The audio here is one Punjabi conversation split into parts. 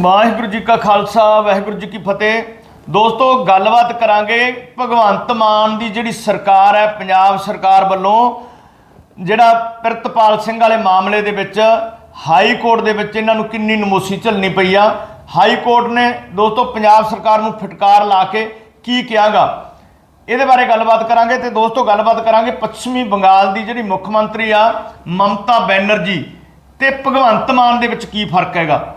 ਵਾਹਿਗੁਰੂ ਜੀ ਕਾ ਖਾਲਸਾ, ਵਾਹਿਗੁਰੂ ਜੀ ਕੀ ਫਤਿਹ। ਦੋਸਤੋ, ਗੱਲਬਾਤ ਕਰਾਂਗੇ ਭਗਵੰਤ ਮਾਨ ਦੀ ਜਿਹੜੀ ਸਰਕਾਰ ਹੈ, ਪੰਜਾਬ ਸਰਕਾਰ ਵੱਲੋਂ, ਜਿਹੜਾ ਪ੍ਰਿਤਪਾਲ ਸਿੰਘ ਵਾਲੇ ਮਾਮਲੇ ਦੇ ਵਿੱਚ, ਹਾਈ ਕੋਰਟ ਦੇ ਵਿੱਚ ਇਹਨਾਂ ਨੂੰ ਕਿੰਨੀ ਨਮੋਸੀ ਝੱਲਣੀ ਪਈ ਆ। ਹਾਈ ਕੋਰਟ ਨੇ, ਦੋਸਤੋ, ਪੰਜਾਬ ਸਰਕਾਰ ਨੂੰ ਫਟਕਾਰ ਲਾ ਕੇ ਕੀ ਕਿਹਾਗਾ? ਇਹਦੇ ਬਾਰੇ ਗੱਲਬਾਤ ਕਰਾਂਗੇ ਤੇ ਦੋਸਤੋ, ਗੱਲਬਾਤ ਕਰਾਂਗੇ ਪੱਛਮੀ ਬੰਗਾਲ ਦੀ ਜਿਹੜੀ ਮੁੱਖ ਮੰਤਰੀ ਆ, ਮਮਤਾ ਬੈਨਰਜੀ। ਤੇ ਭਗਵੰਤ ਮਾਨ ਦੇ ਵਿੱਚ ਕੀ ਫ਼ਰਕ ਹੈਗਾ?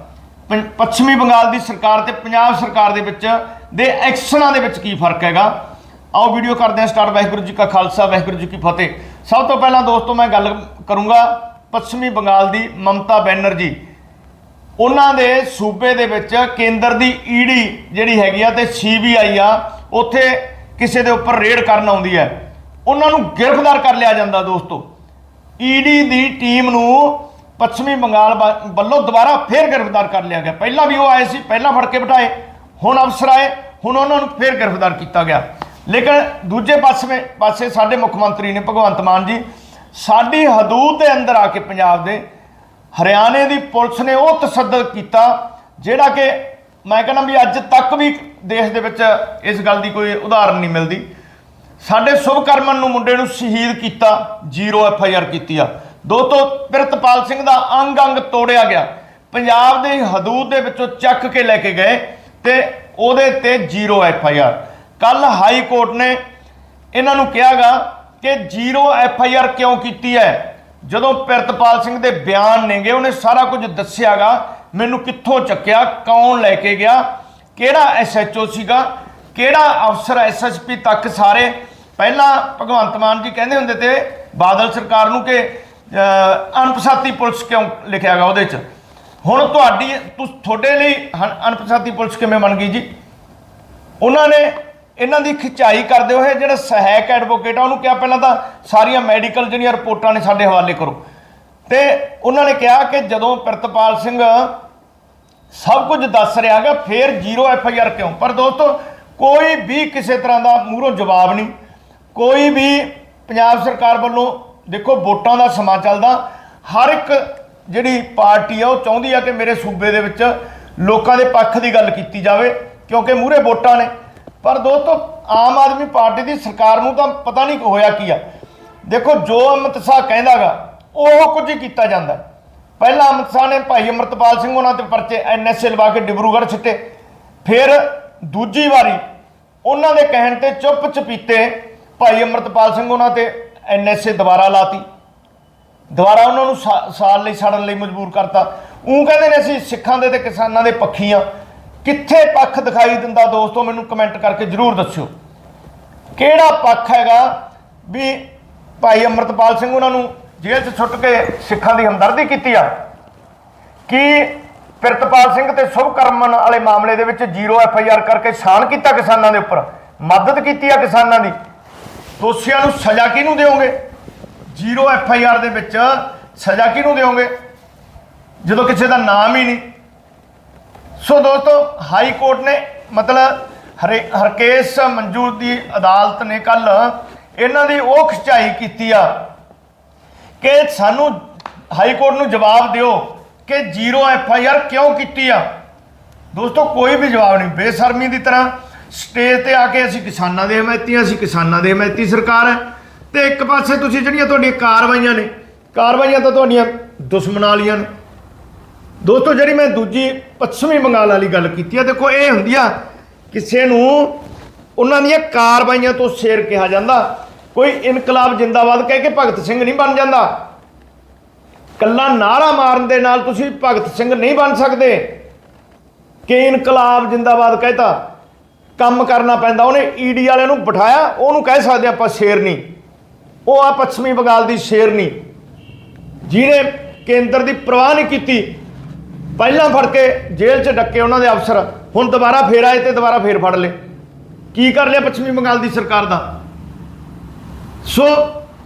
ਪੰ- ਪੱਛਮੀ ਬੰਗਾਲ ਦੀ ਸਰਕਾਰ ਤੇ ਪੰਜਾਬ ਸਰਕਾਰ ਦੇ ਵਿੱਚ ਦੇ ਐਕਸ਼ਨਾਂ ਦੇ ਵਿੱਚ ਕੀ ਫ਼ਰਕ ਹੈਗਾ? ਆਓ ਵੀਡੀਓ ਕਰਦੇ ਹਾਂ ਸਟਾਰਟ ਵਾਹਿਗੁਰੂ ਜੀ ਕਾ ਖਾਲਸਾ, ਵਾਹਿਗੁਰੂ ਜੀ ਕੀ ਫਤਿਹ। ਸਭ ਤੋਂ ਪਹਿਲਾਂ ਦੋਸਤੋ, ਮੈਂ ਗੱਲ ਕਰੂੰਗਾ ਪੱਛਮੀ ਬੰਗਾਲ ਦੀ ਮਮਤਾ ਬੈਨਰਜੀ। ਉਹਨਾਂ ਦੇ ਸੂਬੇ ਦੇ ਵਿੱਚ ਕੇਂਦਰ ਦੀ ਈਡੀ ਜਿਹੜੀ ਹੈਗੀ ਆ ਤੇ ਸੀਬੀਆਈ ਆ, ਉੱਥੇ ਕਿਸੇ ਦੇ ਉੱਪਰ ਰੇਡ ਕਰਨ ਆਉਂਦੀ ਹੈ। ਉਹਨਾਂ ਨੂੰ ਗ੍ਰਿਫਤਾਰ ਕਰ ਲਿਆ ਜਾਂਦਾ ਦੋਸਤੋ। ਈਡੀ ਦੀ ਟੀਮ ਨੂੰ ਪੱਛਮੀ ਬੰਗਾਲ ਵਾ- ਵੱਲੋਂ ਦੁਬਾਰਾ ਫੇਰ ਗ੍ਰਿਫਤਾਰ ਕਰ ਲਿਆ ਗਿਆ। ਪਹਿਲਾਂ ਵੀ ਉਹ ਆਏ ਸੀ, ਪਹਿਲਾਂ ਫੜ ਕੇ ਬਿਠਾਏ, ਹੁਣ ਅਫਸਰ ਆਏ, ਹੁਣ ਉਹਨਾਂ ਨੂੰ ਫੇਰ ਗ੍ਰਿਫਤਾਰ ਕੀਤਾ ਗਿਆ। ਲੇਕਿਨ ਦੂਜੇ ਪਾਸੇ ਪਾਸੇ ਸਾਡੇ ਮੁੱਖ ਮੰਤਰੀ ਨੇ ਭਗਵੰਤ ਮਾਨ ਜੀ, ਸਾਡੀ ਹਦੂਦ ਦੇ ਅੰਦਰ ਆ ਕੇ ਪੰਜਾਬ ਦੇ ਹਰਿਆਣੇ ਦੀ ਪੁਲਿਸ ਨੇ ਉਹ ਤਸੱਦਦ ਕੀਤਾ, ਜਿਹੜਾ ਕਿ ਮੈਂ ਕਹਿੰਦਾ ਵੀ ਅੱਜ ਤੱਕ ਵੀ ਦੇਸ਼ ਦੇ ਵਿੱਚ ਇਸ ਗੱਲ ਦੀ ਕੋਈ ਉਦਾਹਰਨ ਨਹੀਂ ਮਿਲਦੀ। ਸਾਡੇ ਸ਼ੁਭਕਰਮਨ ਨੂੰ ਮੁੰਡੇ ਨੂੰ ਸ਼ਹੀਦ ਕੀਤਾ, ਜ਼ੀਰੋ ਐਫ ਆਈ ਆਰ ਕੀਤੀ ਆ। ਦੋਸਤੋ ਪ੍ਰਿਤਪਾਲ ਸਿੰਘ ਦਾ ਅੰਗ ਅੰਗ ਤੋੜਿਆ ਗਿਆ। ਪੰਜਾਬ ਦੇ ਹਦੂਦ ਦੇ ਵਿੱਚੋਂ ਚੱਕ ਕੇ ਲੈ ਕੇ ਗਏ ਤੇ ਉਹਦੇ ਤੇ ਜ਼ੀਰੋ ਐਫ ਆਈ ਆਰ। ਕੱਲ ਹਾਈ ਕੋਰਟ ਨੇ ਇਹਨਾਂ ਨੂੰ ਕਿਹਾਗਾ ਕਿ ਜ਼ੀਰੋ ਐਫ ਆਈ ਆਰ ਕਿਉਂ ਕੀਤੀ ਹੈ? ਜਦੋਂ ਪ੍ਰਿਤਪਾਲ ਸਿੰਘ ਦੇ ਬਿਆਨ ਨੇਗੇ, ਉਹਨੇ ਸਾਰਾ ਕੁਝ ਦੱਸਿਆਗਾ, ਮੈਨੂੰ ਕਿੱਥੋਂ ਚੱਕਿਆ, ਕੌਣ ਲੈ ਕੇ ਗਿਆ, ਕਿਹੜਾ ਐਸਐਚਓ ਸੀਗਾ, ਕਿਹੜਾ ਅਫਸਰ ਐਸਐਸਪੀ ਤੱਕ ਸਾਰੇ। ਪਹਿਲਾਂ ਭਗਵੰਤ ਮਾਨ ਜੀ ਕਹਿੰਦੇ ਹੁੰਦੇ ਤੇ ਬਾਦਲ ਸਰਕਾਰ ਨੂੰ ਕਿ ਅਣਪਛਾਤੀ ਪੁਲਿਸ ਕਿਉਂ ਲਿਖਿਆ ਗਿਆ ਉਹਦੇ 'ਚ? ਹੁਣ ਤੁਹਾਡੀ, ਤੁਸ- ਤੁਹਾਡੇ ਲਈ ਹਣ- ਅਣਪਛਾਤੀ ਪੁਲਿਸ ਕਿਵੇਂ ਬਣ ਗਈ ਜੀ? ਉਹਨਾਂ ਨੇ ਇਹਨਾਂ ਦੀ ਖਿਚਾਈ ਕਰਦੇ ਹੋਏ ਜਿਹੜਾ ਸਹਾਇਕ ਐਡਵੋਕੇਟ ਆ, ਉਹਨੂੰ ਕਿਹਾ ਪਹਿਲਾਂ ਤਾਂ ਸਾਰੀਆਂ ਮੈਡੀਕਲ ਜਿਹੜੀਆਂ ਰਿਪੋਰਟਾਂ ਨੇ ਸਾਡੇ ਹਵਾਲੇ ਕਰੋ। ਤੇ ਉਹਨਾਂ ਨੇ ਕਿਹਾ ਕਿ ਜਦੋਂ ਪ੍ਰਿਤਪਾਲ ਸਿੰਘ ਸਭ ਕੁਝ ਦੱਸ ਰਿਹਾ ਹੈਗਾ, ਫੇਰ ਜ਼ੀਰੋ ਐਫ ਆਈ ਆਰ ਕਿਉਂ? ਪਰ ਦੋਸਤੋ, ਕੋਈ ਵੀ ਕਿਸੇ ਤਰ੍ਹਾਂ ਦਾ ਮੂਹਰੋਂ ਜਵਾਬ ਨਹੀਂ। ਕੋਈ ਵੀ ਪੰਜਾਬ ਸਰਕਾਰ ਵੱਲੋਂ ਦੇਖੋ ਵੋਟਾਂ ਦਾ ਸਮਾਂ ਚੱਲਦਾ। ਹਰ ਇੱਕ ਜਿਹੜੀ ਪਾਰਟੀ ਆ, ਉਹ ਚਾਹੁੰਦੀ ਆ ਕਿ ਮੇਰੇ ਸੂਬੇ ਦੇ ਵਿੱਚ ਲੋਕਾਂ ਦੇ ਪੱਖ ਦੀ ਗੱਲ ਕੀਤੀ ਜਾਵੇ, ਕਿਉਂਕਿ ਮੂਹਰੇ ਵੋਟਾਂ ਨੇ। ਪਰ ਦੋਸਤੋ, ਆਮ ਆਦਮੀ ਪਾਰਟੀ ਦੀ ਸਰਕਾਰ ਨੂੰ ਤਾਂ ਪਤਾ ਨਹੀਂ ਹੋਇਆ ਕੀ ਆ। ਦੇਖੋ, ਜੋ ਅਮਿਤ ਸ਼ਾਹ ਕਹਿੰਦਾਗਾ, ਉਹ ਕੁਝ ਹੀ ਕੀਤਾ ਜਾਂਦਾ। ਪਹਿਲਾਂ ਅਮਿਤ ਸ਼ਾਹ ਨੇ ਭਾਈ ਅਮਰਤਪਾਲ ਸਿੰਘ ਉਹਨਾਂ ਤੇ ਪਰਚੇ ਐਨਐਸਏ ਲਵਾ ਕੇ ਡਿਬਰੂਗੜ੍ਹ ਛਿੱਟੇ ਫਿਰ ਦੂਜੀ ਵਾਰੀ ਉਹਨਾਂ ਦੇ ਕਹਿਣ ਤੇ ਚੁੱਪ ਚਪੀਤੇ ਭਾਈ ਅਮਰਤਪਾਲ ਸਿੰਘ ਉਹਨਾਂ ਤੇ ਐਨਐਸਏ ਦੁਬਾਰਾ ਲਾਤੀ। ਦੁਬਾਰਾ ਉਹਨਾਂ ਨੂੰ ਸਾ- ਸਾਲ ਲਈ ਛੱਡਣ ਲਈ ਮਜਬੂਰ ਕਰਤਾ। ਉਹ ਕਹਿੰਦੇ ਨੇ ਅਸੀਂ ਸਿੱਖਾਂ ਦੇ ਤੇ ਕਿਸਾਨਾਂ ਦੇ ਪੱਖੀ ਆ। ਕਿੱਥੇ ਪੱਖ ਦਿਖਾਈ ਦਿੰਦਾ ਦੋਸਤੋ, ਮੈਨੂੰ ਕਮੈਂਟ ਕਰਕੇ ਜਰੂਰ ਦੱਸਿਓ। ਕਿਹੜਾ ਪੱਖ ਹੈਗਾ ਵੀ ਭਾਈ ਅਮਰਤਪਾਲ ਸਿੰਘ ਉਹਨਾਂ ਨੂੰ ਜੇਲ੍ਹ 'ਚ ਛੁੱਟ ਕੇ ਸਿੱਖਾਂ ਦੀ ਹਮਦਰਦੀ ਕੀਤੀ ਆ? ਕਿ ਪਿਰਤਪਾਲ ਸਿੰਘ ਤੇ ਸ਼ੁਭਕਰਮਨ ਵਾਲੇ ਮਾਮਲੇ ਦੇ ਵਿੱਚ ਜ਼ੀਰੋ ਐਫ ਆਈ ਆਰ ਕਰਕੇ ਸਾਨ ਕੀਤਾ ਕਿਸਾਨਾਂ ਦੇ ਉੱਪਰ? ਮਦਦ ਕੀਤੀ ਆ ਕਿਸਾਨਾਂ ਦੀ? ਦੋਸ਼ੀਆਂ ਨੂੰ ਸਜ਼ਾ ਕਿਹਨੂੰ ਦਿਓਗੇ? ਜ਼ੀਰੋ ਐਫ ਆਈ ਆਰ ਦੇ ਵਿੱਚ ਸਜ਼ਾ ਕਿਹਨੂੰ ਦਿਓਗੇ? ਜਦੋਂ ਕਿਸੇ ਦਾ ਨਾਮ ਹੀ ਨਹੀਂ। ਸੋ ਦੋਸਤੋ, ਹਾਈ ਕੋਰਟ ਨੇ ਮਤਲਬ ਹਰੇ ਹਰਕੇਸ਼ ਮਨਜੂਰ ਦੀ ਅਦਾਲਤ ਨੇ ਕੱਲ ਇਹਨਾਂ ਦੀ ਉਹ ਖਿਚਾਈ ਕੀਤੀ ਆ ਕਿ ਸਾਨੂੰ ਹਾਈ ਕੋਰਟ ਨੂੰ ਜਵਾਬ ਦਿਓ ਕਿ ਜ਼ੀਰੋ ਐਫ ਆਈ ਆਰ ਕਿਉਂ ਕੀਤੀ ਆ। ਦੋਸਤੋ, ਕੋਈ ਵੀ ਜਵਾਬ ਨਹੀਂ। ਬੇਸ਼ਰਮੀ ਦੀ ਤਰ੍ਹਾਂ ਸਟੇਜ ਤੇ ਆ ਕੇ ਅਸੀਂ ਕਿਸਾਨਾਂ ਦੇ ਹਮਾਇਤੀ ਅਸੀਂ ਕਿਸਾਨਾਂ ਦੇ ਹਮਾਇਤੀ ਸਰਕਾਰ ਹੈ। ਤੇ ਇੱਕ ਪਾਸੇ ਤੁਸੀਂ ਜਿਹੜੀਆਂ ਤੁਹਾਡੀਆਂ ਕਾਰਵਾਈਆਂ ਨੇ, ਕਾਰਵਾਈਆਂ ਤਾਂ ਤੁਹਾਡੀਆਂ ਦੁਸ਼ਮਣ ਵਾਲੀਆਂ ਨੇ। ਦੋਸਤੋ, ਜਿਹੜੀ ਮੈਂ ਦੂਜੀ ਪੱਛਮੀ ਬੰਗਾਲ ਵਾਲੀ ਗੱਲ ਕੀਤੀ ਆ, ਦੇਖੋ ਇਹ ਹੁੰਦੀ ਆ, ਕਿਸੇ ਨੂੰ ਉਹਨਾਂ ਦੀਆਂ ਕਾਰਵਾਈਆਂ ਤੋਂ ਸ਼ੇਰ ਕਿਹਾ ਜਾਂਦਾ। ਕੋਈ ਇਨਕਲਾਬ ਜਿੰਦਾਬਾਦ ਕਹਿ ਕੇ ਭਗਤ ਸਿੰਘ ਨਹੀਂ ਬਣ ਜਾਂਦਾ। ਕੱਲਾ ਨਾਰਾ ਮਾਰਨ ਦੇ ਨਾਲ ਤੁਸੀਂ ਭਗਤ ਸਿੰਘ ਨਹੀਂ ਬਣ ਸਕਦੇ। ਕਿ ਇਨਕਲਾਬ ਜਿੰਦਾਬਾਦ ਕਹਿਤਾ ਕੰਮ ਕਰਨਾ ਪੈਂਦਾ, ਉਹਨੇ ਈਡੀ ਵਾਲਿਆਂ ਨੂੰ ਬਿਠਾਇਆ, ਉਹਨੂੰ ਕਹਿ ਸਕਦੇ ਆਪਾਂ ਸ਼ੇਰਨੀ ਉਹ ਆ ਪੱਛਮੀ ਬੰਗਾਲ ਦੀ ਸ਼ੇਰਨੀ ਜਿਹਨੇ ਕੇਂਦਰ ਦੀ ਪ੍ਰਵਾਹ ਨਹੀਂ ਕੀਤੀ, ਪਹਿਲਾਂ ਫੜ ਕੇ ਜੇਲ੍ਹ 'ਚ ਡੱਕੇ ਉਹਨਾਂ ਦੇ ਅਫਸਰ, ਹੁਣ ਦੁਬਾਰਾ ਫੇਰ ਆਏ ਤੇ ਦੁਬਾਰਾ ਫੇਰ ਫੜ ਲਏ। ਕੀ ਕਰ ਲਿਆ ਪੱਛਮੀ ਬੰਗਾਲ ਦੀ ਸਰਕਾਰ ਦਾ? ਸੋ,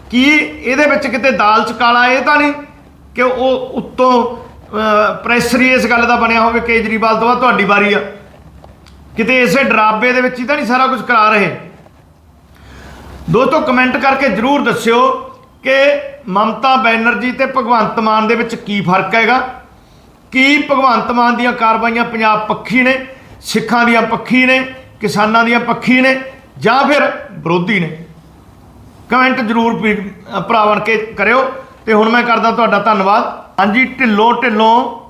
ਕੀ ਇਹਦੇ ਵਿੱਚ ਕਿਤੇ ਦਾਲ ਚ ਕਾਲਾ ਇਹ ਤਾਂ ਨਹੀਂ ਕਿ ਉਹ ਉੱਤੋਂ ਪ੍ਰੈਸਰੀ ਇਸ ਗੱਲ ਦਾ ਬਣਿਆ ਹੋਵੇ, ਕੇਜਰੀਵਾਲ ਤੋਂ ਬਾਅਦ ਤੁਹਾਡੀ ਵਾਰੀ ਆ। ਕਿਤੇ ਇਸੇ ਡਰਾਬੇ ਦੇ ਵਿੱਚ ਹੀ ਤਾਂ ਨਹੀਂ ਸਾਰਾ ਕੁਝ ਕਰਾ ਰਹੇ? ਦੋਸਤੋ ਕਮੈਂਟ ਕਰਕੇ ਜਰੂਰ ਦੱਸਿਓ ਕਿ ਮਮਤਾ ਬੈਨਰਜੀ ਤੇ ਭਗਵੰਤ ਮਾਨ ਦੇ ਵਿੱਚ ਕੀ ਫ਼ਰਕ ਹੈਗਾ? ਕੀ ਭਗਵੰਤ ਮਾਨ ਦੀਆਂ ਕਾਰਵਾਈਆਂ ਪੰਜਾਬ ਪੱਖੀ ਨੇ, ਸਿੱਖਾਂ ਦੀਆਂ ਪੱਖੀ ਨੇ, ਕਿਸਾਨਾਂ ਦੀਆਂ ਪੱਖੀ ਨੇ, ਜਾਂ ਫਿਰ ਵਿਰੋਧੀ ਨੇ? ਕਮੈਂਟ ਜ਼ਰੂਰ ਵੀ- ਭਰਾ ਬਣ ਕੇ ਕਰਿਓ ਤੇ ਹੁਣ ਮੈਂ ਕਰਦਾ ਤੁਹਾਡਾ ਧੰਨਵਾਦ। ਹਾਂਜੀ ਢਿੱਲੋਂ ਢਿੱਲੋਂ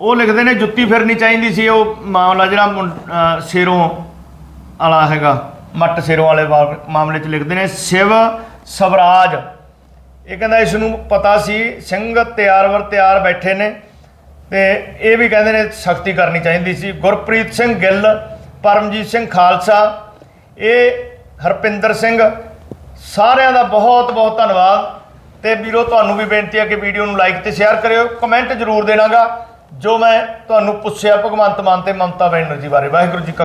ਉਹ ਲਿਖਦੇ ਨੇ ਜੁੱਤੀ ਫਿਰਨੀ ਚਾਹੀਦੀ ਸੀ ਉਹ ਮਾਮਲਾ ਜਿਹੜਾ ਮੁੰ- ਅ, ਵਾਲਾ ਹੈਗਾ ਮੱਟ ਸਿਰੋਂ ਵਾਲੇ ਵਾ- ਮਾਮਲੇ 'ਚ ਲਿਖਦੇ ਨੇ ਸ਼ਿਵ ਸਵਰਾਜ। ਇਹ ਕਹਿੰਦਾ ਇਸ ਨੂੰ ਪਤਾ ਸੀ ਸਿੰਘ ਤਿਆਰਵਰ ਤਿਆਰ ਬੈਠੇ ਨੇ ਤੇ ਇਹ ਵੀ ਕਹਿੰਦੇ ਨੇ ਸਖਤੀ ਕਰਨੀ ਚਾਹੀਦੀ ਸੀ। ਗੁਰਪ੍ਰੀਤ ਸਿੰਘ ਗਿੱਲ ਪਰਮਜੀਤ ਸਿੰਘ ਖਾਲਸਾ ਇਹ ਹਰਪਿੰਦਰ ਸਿੰਘ ਸਾਰਿਆਂ ਦਾ ਬਹੁਤ ਬਹੁਤ ਧੰਨਵਾਦ। ਤੇ ਵੀਰੋ ਤੁਹਾਨੂੰ ਵੀ ਬੇਨਤੀ ਹੈ ਕਿ ਵੀਡੀਓ ਨੂੰ ਲਾਈਕ ਤੇ ਸ਼ੇਅਰ ਕਰਿਓ। ਕਮੈਂਟ ਜ਼ਰੂਰ ਦੇਣਾਗਾ। ਜੋ ਮੈਂ ਤੁਹਾਨੂੰ ਪੁੱਛਿਆ ਭਗਵੰਤ ਮਾਨ ਤੇ ਮਮਤਾ ਬੈਨਰਜੀ ਬਾਰੇ ਵਾਹਿਗੁਰੂ ਜੀ ਕਾ